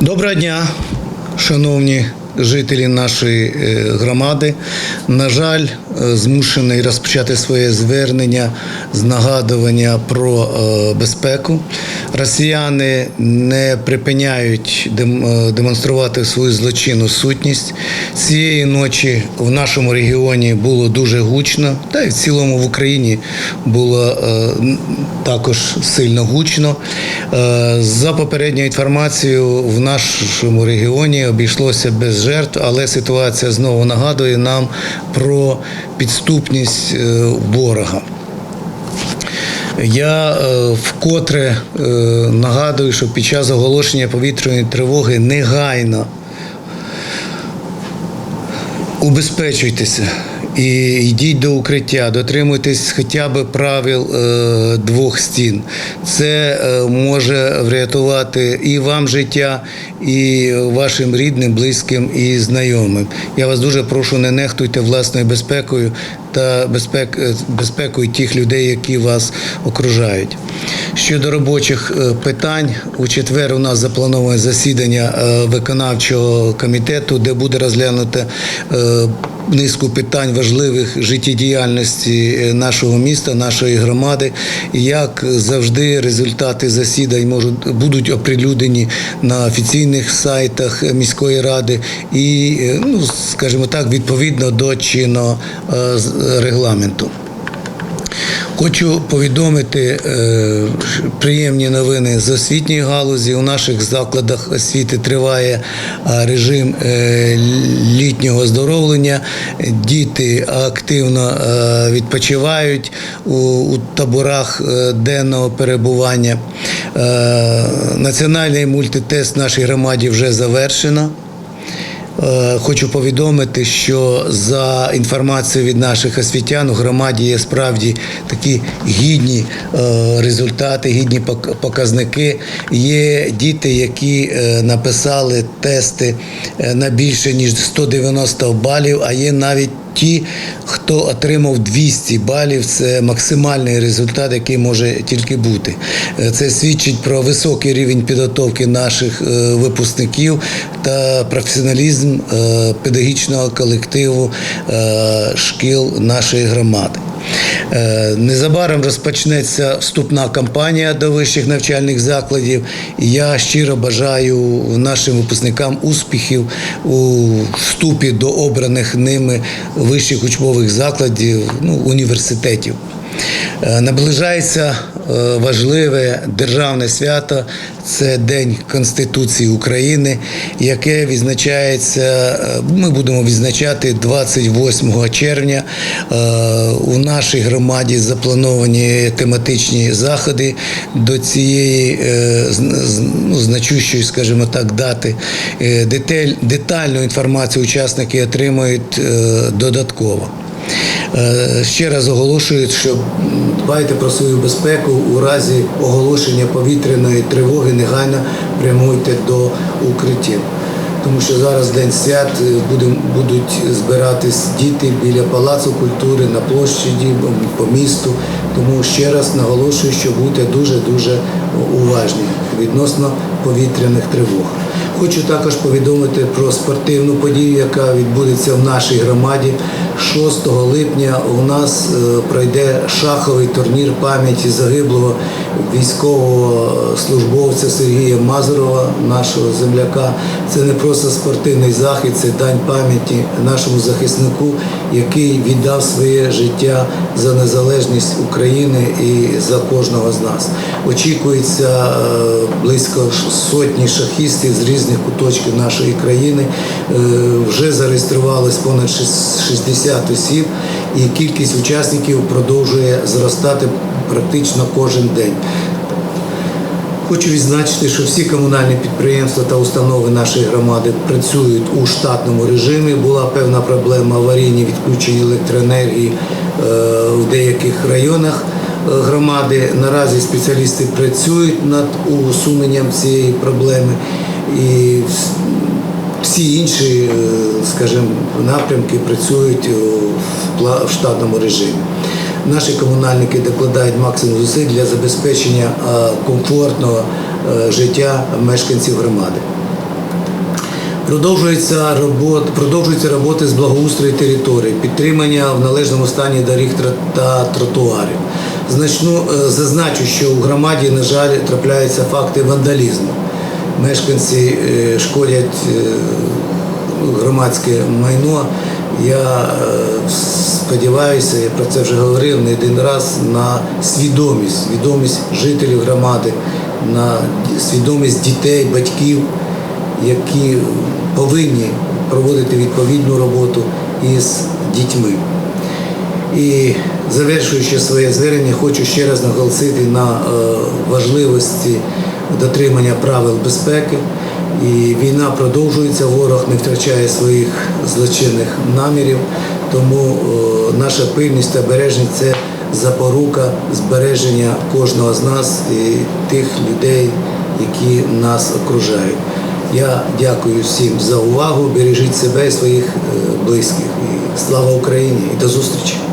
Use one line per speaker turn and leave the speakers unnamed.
Доброго дня, шановні жителі нашої е, громади. На жаль, е, змушений розпочати своє звернення з нагадування про е, безпеку. Росіяни не припиняють е, демонструвати свою злочинну сутність. Цієї ночі в нашому регіоні було дуже гучно, та й в цілому в Україні було е, також сильно гучно. Е, За попередньою інформацією, в нашому регіоні обійшлося без жертв, але ситуація знову нагадує нам про підступність ворога. Я е, вкотре е, нагадую, що під час оголошення повітряної тривоги негайно убезпечуйтеся і йдіть до укриття, дотримуйтесь хоча б правил е, двох стін. Це може врятувати і вам життя, і вашим рідним, близьким і знайомим. Я вас дуже прошу, не нехтуйте власною безпекою та безпек, безпекою тих людей, які вас окружають. Щодо робочих е, питань, у четвер у нас заплановане засідання е, виконавчого комітету, де буде розглянуто е, низку питань важливих життєдіяльності нашого міста, нашої громади. Як завжди, результати засідань можуть будуть оприлюднені на офіційних сайтах міської ради і, ну скажімо так, відповідно до чинного з- регламенту. Хочу повідомити е, приємні новини з освітньої галузі. У наших закладах освіти триває режим е, літнього оздоровлення. Діти активно е, відпочивають у, таборах денного перебування. Національний мультитест в нашій громаді вже завершено. Е, Хочу повідомити, що за інформацією від наших освітян у громаді є справді такі гідні е, результати, гідні пок- показники. Є діти, які е, написали тести на більше ніж 190 балів, а є навіть ті, хто отримав 200 балів, це максимальний результат, який може тільки бути. Е, Це свідчить про високий рівень підготовки наших е, випускників та професіоналізм е, педагогічного колективу шкіл нашої громади. Е, Незабаром розпочнеться вступна кампанія до вищих навчальних закладів. Я щиро бажаю нашим випускникам успіхів у вступі до обраних ними вищих учбових закладів, ну, університетів. Е, Наближається е, важливе державне свято. Це День Конституції України, яке відзначається. е, Ми будемо відзначати 28 червня. У нашій громаді заплановані тематичні заходи до цієї ну, значущої, скажімо так, дати. Деталь, детальну інформацію учасники отримують додатково. Е, Ще раз оголошую, що дбайте про свою безпеку у разі оголошення повітряної тривоги негайно прямуйте до укриттів. Тому що зараз день свят е, будуть збиратись діти біля палацу культури на площаді по місту. Тому ще раз наголошую, що будьте дуже дуже уважні відносно повітряних тривог. Хочу також повідомити про спортивну подію, яка відбудеться в нашій громаді. 6 липня у нас е, пройде шаховий турнір пам'яті загиблого військового службовця Сергія Мазурова, нашого земляка. Це не просто спортивний захід, це дань пам'яті нашому захиснику, який віддав своє життя за незалежність України і за кожного з нас. Очікується е, близько сотні шахістів з різних куточків нашої країни. Е, вже зареєструвалось понад 60 150 осіб, і кількість учасників продовжує зростати практично кожен день. Хочу відзначити, що всі комунальні підприємства та установи нашої громади працюють у штатному режимі. Була певна проблема аварійні відключення електроенергії е, в деяких районах е, громади. Наразі спеціалісти працюють над усуненням цієї проблеми і всі інші, е, скажімо, напрямки працюють в штатному режимі. Наші комунальники докладають максимум зусиль для забезпечення е, комфортного е, життя мешканців громади. Продовжується робота, продовжуються роботи з благоустрою території, підтримання в належному стані доріг та тротуарів. Значну зазначу, що у громаді, на жаль, трапляються факти вандалізму. Мешканці е, шкодять е, громадське майно. Я е, сподіваюся, я про це вже говорив не один раз на свідомість, свідомість жителів громади, на свідомість дітей, батьків, які повинні проводити відповідну роботу із дітьми. І завершуючи своє звернення, хочу ще раз наголосити на важливості дотримання правил безпеки. І війна продовжується, ворог не втрачає своїх злочинних намірів. Тому е, наша пильність та обережність це запорука збереження кожного з нас і тих людей, які нас окружають. Я дякую всім за увагу. Бережіть себе і своїх е, близьких. І слава Україні! І до зустрічі!